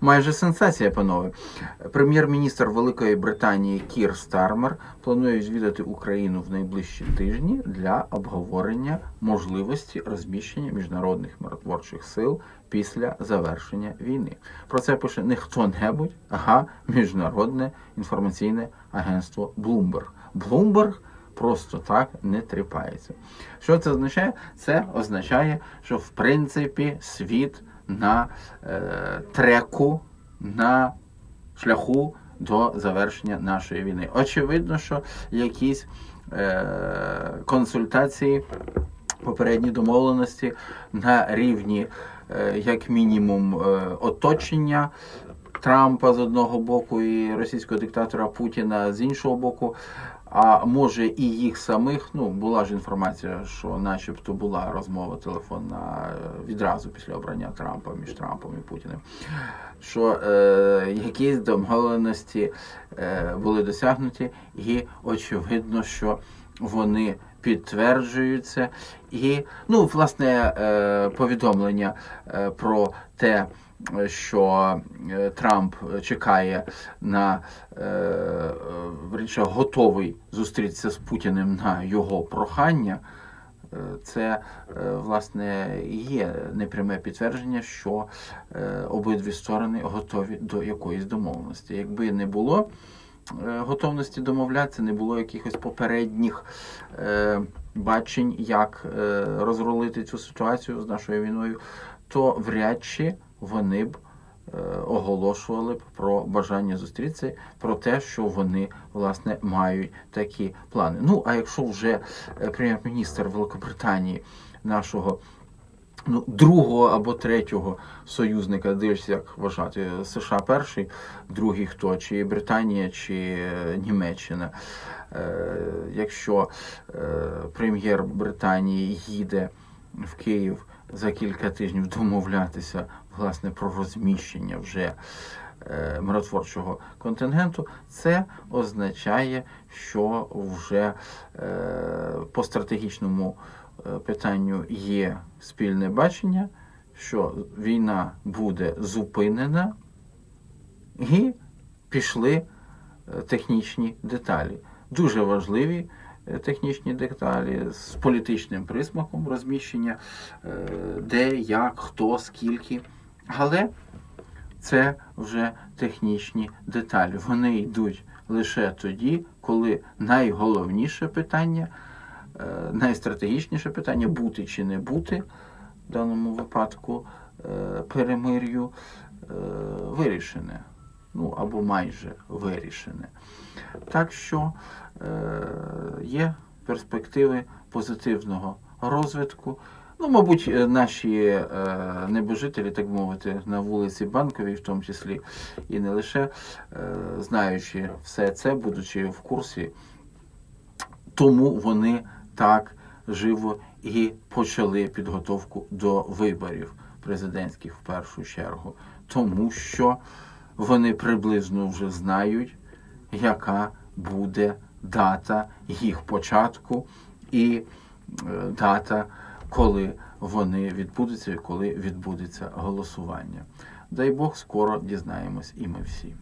майже сенсація, панове. Прем'єр-міністр Великої Британії Кір Стармер планує відвідати Україну в найближчі тижні для обговорення можливості розміщення міжнародних миротворчих сил після завершення війни. Про це пише не хто-небудь, а міжнародне інформаційне агентство Bloomberg. Bloomberg просто так не тріпається. Що це означає? Це означає, що в принципі світ на е, треку, на шляху до завершення нашої війни. Очевидно, що якісь е, консультації, попередні домовленості на рівні, е, як мінімум, оточення. Трампа з одного боку і російського диктатора Путіна з іншого боку, а може і їх самих. Ну була ж інформація, що, начебто, була розмова телефонна е, відразу після обрання Трампа між Трампом і Путіним. Що е, якісь домовленості е, були досягнуті, і очевидно, що вони підтверджуються. І, ну, власне, е, повідомлення е, про те, що е, Трамп чекає на е, готовий зустрітися з Путіним на його прохання. Це власне є непряме підтвердження, що обидві сторони готові до якоїсь домовленості. Якби не було готовності домовлятися, не було якихось попередніх е, бачень, як е, розрулити цю ситуацію з нашою війною, то вряд чи вони б е, оголошували б про бажання зустрітися, про те, що вони власне мають такі плани. Ну а якщо вже е, прем'єр-міністр Великобританії нашого ну, другого або третього союзника, дивишся, як вважати, США перший, другий хто, чи Британія, чи е, Німеччина. Е, Якщо е, прем'єр Британії їде в Київ за кілька тижнів домовлятися власне про розміщення вже миротворчого контингенту, це означає, що вже по стратегічному е, питанню є спільне бачення, що війна буде зупинена, і пішли е, технічні деталі. Дуже важливі е, технічні деталі з політичним присмаком розміщення, де, як, хто, скільки. Але це вже технічні деталі. Вони йдуть лише тоді, коли найголовніше питання, найстратегічніше питання бути чи не бути в даному випадку е, перемир'ю е, вирішене. Ну або майже вирішене. Так що е, є перспективи позитивного розвитку. Ну, мабуть, е, наші е, небожителі, так мовити, на вулиці Банковій, в тому числі, і не лише е, знаючи все це, будучи в курсі, тому вони так живо і почали підготовку до виборів президентських в першу чергу, тому що вони приблизно вже знають, яка буде дата їх початку і е, дата, коли вони відбудуться і коли відбудеться голосування. Дай Бог, скоро дізнаємось і ми всі.